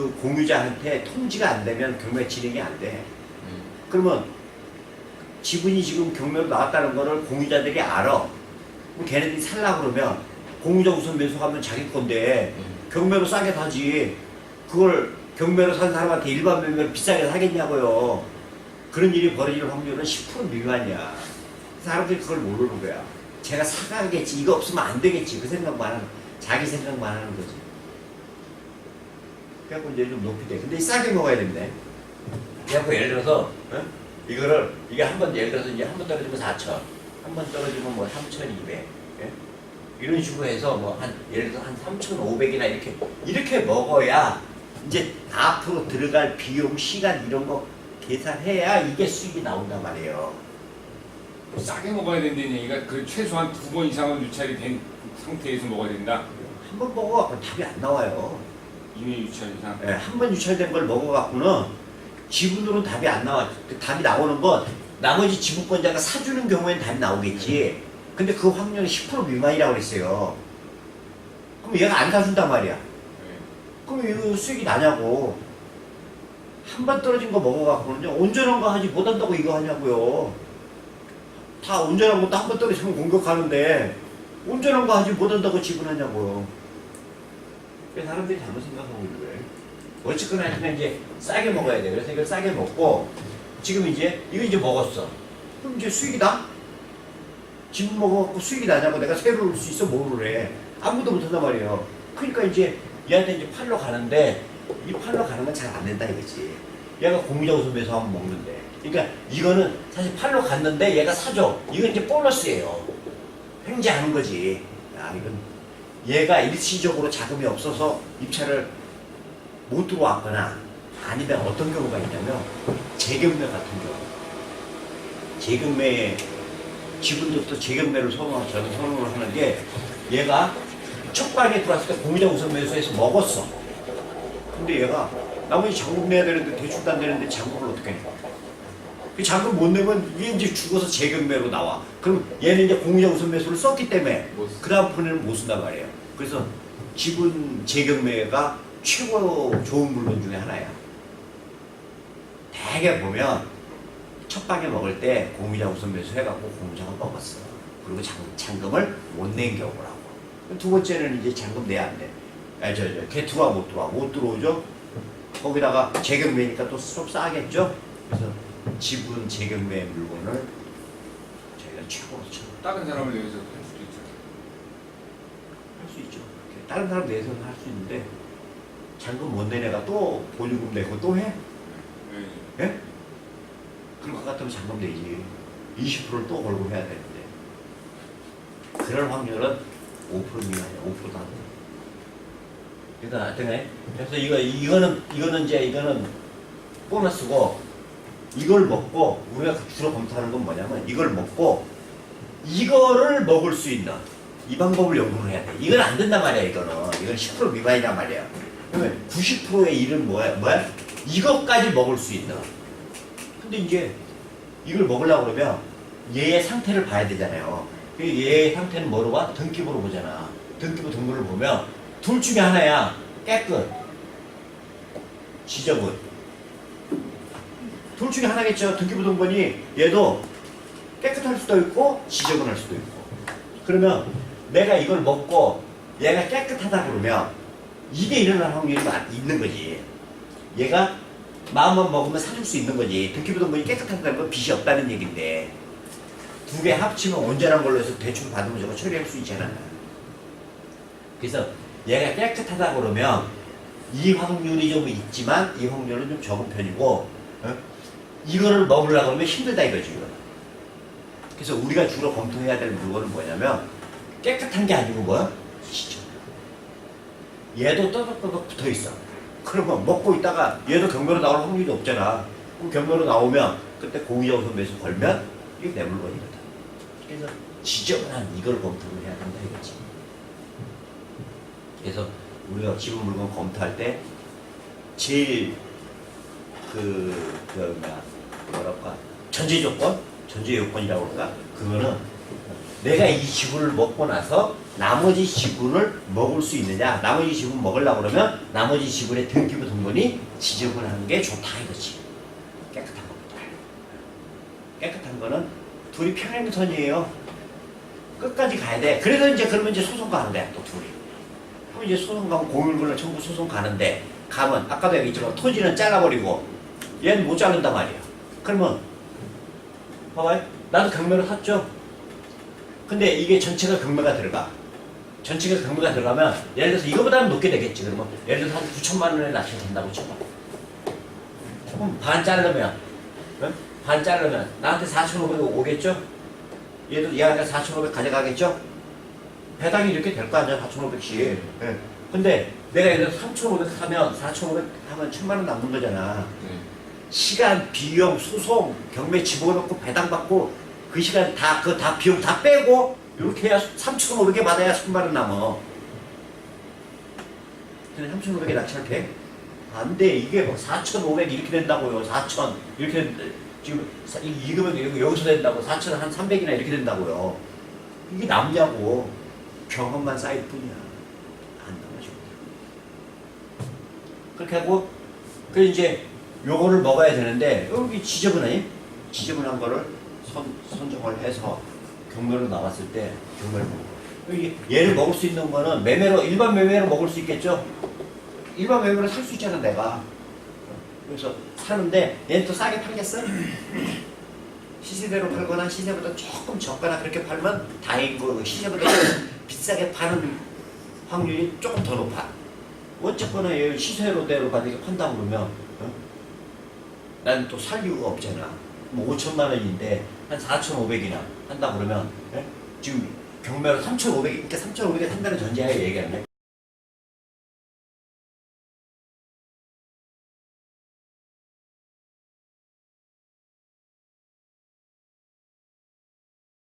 그 공유자한테 통지가 안 되면 경매 진행이 안 돼. 음. 그러면 지분이 지금 경매로 나왔다는 거를 공유자들이 알아. 그럼 걔네들이 살라 그러면 공유자 우선 매수하면 자기 건데 음. 경매로 싸게 사지. 그걸 경매로 산 사람한테 일반 매매로 비싸게 사겠냐고요. 그런 일이 벌어질 확률은 10% 미만이야. 사람들이 그걸 모르는 거야. 제가 사가겠지. 이거 없으면 안 되겠지. 그 생각만 하는, 자기 생각만 하는 거지. 그래갖고 이제 좀 높이 돼. 근데 싸게 먹어야 됩니다. 그래갖고 예를 들어서, 어? 이거를, 이게 한 번, 예를 들어서 이제 한 번 떨어지면 4천, 한 번 떨어지면 뭐 3,200. 예? 이런 식으로 해서 뭐 한, 예를 들어서 한 3,500이나 이렇게, 이렇게 먹어야 이제 앞으로 들어갈 비용, 시간 이런 거 계산해야 이게 수익이 나온단 말이에요. 싸게 먹어야 된다는 얘기가 그 최소한 두 번 이상은 유찰이 된 상태에서 먹어야 된다. 한 번 먹어갖고 답이 안 나와요. 이미 유찰 이상. 예, 한 번 유찰된 걸 먹어갖고는 지분으로는 답이 안 나와. 그 답이 나오는 건 나머지 지분권자가 사주는 경우에는 답이 나오겠지. 근데 그 확률은 10% 미만이라고 그랬어요. 그럼 얘가 안 사준단 말이야. 네. 그럼 이거 수익이 나냐고. 한 번 떨어진 거 먹어갖고는요. 온전한 거 하지 못한다고 이거 하냐고요. 다 온전한 것도 한 번 떨어지면 공격하는데 온전한 거 하지 못한다고 지분하냐고요. 그래서 사람들이 잘못 생각하고 있는 거예요. 어쨌거나 하여튼 이제 싸게 먹어야 돼. 그래서 이걸 싸게 먹고 지금 이제 이거 이제 먹었어. 그럼 이제 수익이다? 지분 먹어갖고 수익이 나냐고 내가 새로 올 수 있어 뭐를 해. 아무도 못한단 말이에요. 그러니까 이제 얘한테 이제 팔러 가는데 이 팔러 가는 건 잘 안 된다 이거지. 얘가 공유자 우선배서 한번 먹는데. 그러니까 이거는 사실 팔러 갔는데 얘가 사줘. 이건 이제 보너스예요. 횡재하는 거지. 야 이건 얘가 일시적으로 자금이 없어서 입찰을 못 들어왔거나 아니면 어떤 경우가 있냐면 재경매 같은 경우. 재경매에 지분도 재경매를 선언, 저는 선언을 하는 게 얘가 첫 방에 들어왔을 때 공유자 우선 매수해서 먹었어. 근데 얘가 나머지 잔금 내야 되는데 대출도 안 되는데 잔금을 어떻게 내? 그 잔금 못 내면 얘 이제 죽어서 재경매로 나와. 그럼 얘는 이제 공유자 우선 매수를 썼기 때문에 그 다음 분에는 못 쓴단 말이에요. 그래서 지분 재경매가 최고 좋은 물건 중에 하나야. 대개 보면 첫 방에 먹을 때 공유자 우선 매수 해갖고 공유자가 먹었어. 그리고 잔, 잔금을 못 낸 경우라고. 두 번째는 이제 잔금 내야 안 돼. 아, 저, 저, 걔 들어와 못 들어와. 못 들어오죠? 거기다가 재경매니까 또 좀 싸겠죠? 그래서 지분 재경매 물건을 저희가 최고로 쳐. 다른 사람을 위해서 할 수도 있죠. 할수 있죠. 다른 사람 내에서는 할 수 있는데 잔금 못낸 애가 또 보조금 내고 또 해? 네. 예? 그럴 것 같으면 잔금 내지. 20%를 또 걸고 해야 되는데. 그럴 확률은 5% 미만이야. 5%도 안 돼. 그러니까 하여튼 그래서 이거, 이거는, 이거는 이제, 이거는 보너스고, 이걸 먹고, 우리가 주로 검토하는 건 뭐냐면, 이걸 먹고, 이거를 먹을 수 있는, 이 방법을 연구를 해야 돼. 이건 안 된단 말이야, 이거는. 이건 10% 미만이란 말이야. 그러면 90%의 일은 뭐야? 뭐야? 이것까지 먹을 수 있는. 근데 이제 이걸 먹으려고 그러면 얘의 상태를 봐야 되잖아요. 그 얘의 상태는 뭐로 봐? 등기부로 보잖아. 등기부 등본을 보면 둘 중에 하나야. 깨끗. 지적은. 둘 중에 하나겠죠. 등기부 등본이 얘도 깨끗할 수도 있고 지적은 할 수도 있고. 그러면 내가 이걸 먹고 얘가 깨끗하다 그러면 이게 일어날 확률이 많- 있는 거지. 얘가 마음만 먹으면 사줄 수 있는 거지. 등기부 등본이 깨끗하다는 건 빚이 없다는 얘긴데 두 개 합치면 온전한 걸로 해서 대출 받으면 저거 처리할 수 있잖아. 그래서 얘가 깨끗하다 그러면 이 확률이 좀 있지만 이 확률은 좀 적은 편이고 어? 이거를 먹으려고 그러면 힘들다 이거지 이거. 그래서 우리가 주로 검토해야 될 물건은 뭐냐면 깨끗한 게 아니고 뭐야? 시죠. 얘도 떠덕떠덕 붙어 있어. 그러면 먹고 있다가 얘도 경매로 나올 확률이 없잖아. 그럼 경매로 나오면 그때 우선 매수 걸면 이게 내 물건이거든. 그래서 지저분한 이걸 검토를 해야 된다 이거지. 그래서 우리가 지분 물건 검토할 때 제일 그, 그, 뭐야, 뭐랄까, 전제 조건? 전제 요건이라고 그럴까? 그거는 내가 이 지분을 먹고 나서 나머지 지분을 먹을 수 있느냐? 나머지 지분 먹으려고 그러면 나머지 지분의 등기부 등본 부동분이 지저분한 게 좋다 이거지. 깨끗한 것보다. 깨끗한 거는 둘이 평행선이에요. 끝까지 가야 돼. 그래서 이제 그러면 이제 소송 가는 거야 또 둘이. 그럼 이제 소송 가면 공유분을 청구 소송 가는데 가면 아까도 얘기했지만 토지는 잘라버리고 얘는 못 자른단 말이야. 그러면 봐봐요. 나도 경매를 샀죠. 근데 이게 전체가 경매가 들어가. 전체가 경매가 들어가면 예를 들어서 이거보다는 높게 되겠지. 그러면 예를 들어서 한 9천만 원에 낚시 된다고 쳐봐. 그럼 반 자르면 응? 반 자르면 나한테 4,500 오겠죠? 얘도 얘가 4,500 가져가겠죠? 배당이 이렇게 될 거 아니야 4,500씩. 예. 근데 내가 예를 들어서 3,500 사면 4,500 하면 1,000만 원 남는 거잖아. 네. 시간, 비용, 소송, 경매 집어넣고 배당받고 그 시간 다, 그 다 비용 다 빼고 이렇게 해야 3,500에 받아야 3만 원 남어. 근데 3,500에 낚시할 돼? 안 돼. 이게 막4,500 이렇게 된다고요. 4,000 이렇게 된- 지금 사- 이- 이 금액 여기- 여기서 된다고 4,000한 300이나 이렇게 된다고요. 이게 남냐고. 경험만 쌓일 뿐이야. 안 남아줘. 그렇게 하고 그 이제 요거를 먹어야 되는데 여기 지저분하니 지저분한 거를 선, 선정을 해서 경매로 나왔을 때 경매를. 여기 얘를 먹을 수 있는 거는 매매로 일반 매매로 먹을 수 있겠죠. 일반 매매로 살 수 있잖아 내가. 그래서 사는데 얘는 또 싸게 팔겠어? 시세대로 팔거나 시세보다 조금 적거나 그렇게 팔면 다행이고 시세보다 비싸게 파는 확률이 조금 더 높아. 어쨌거나 얘 시세로대로 만약에 판다고 그러면 어? 나는 또 살 이유가 없잖아. 뭐 5천만 원인데 한 4,500이나 한다 그러면 예? 지금 경매로 3,500, 그러니까 3,500에 산다는 전제하에 얘기하는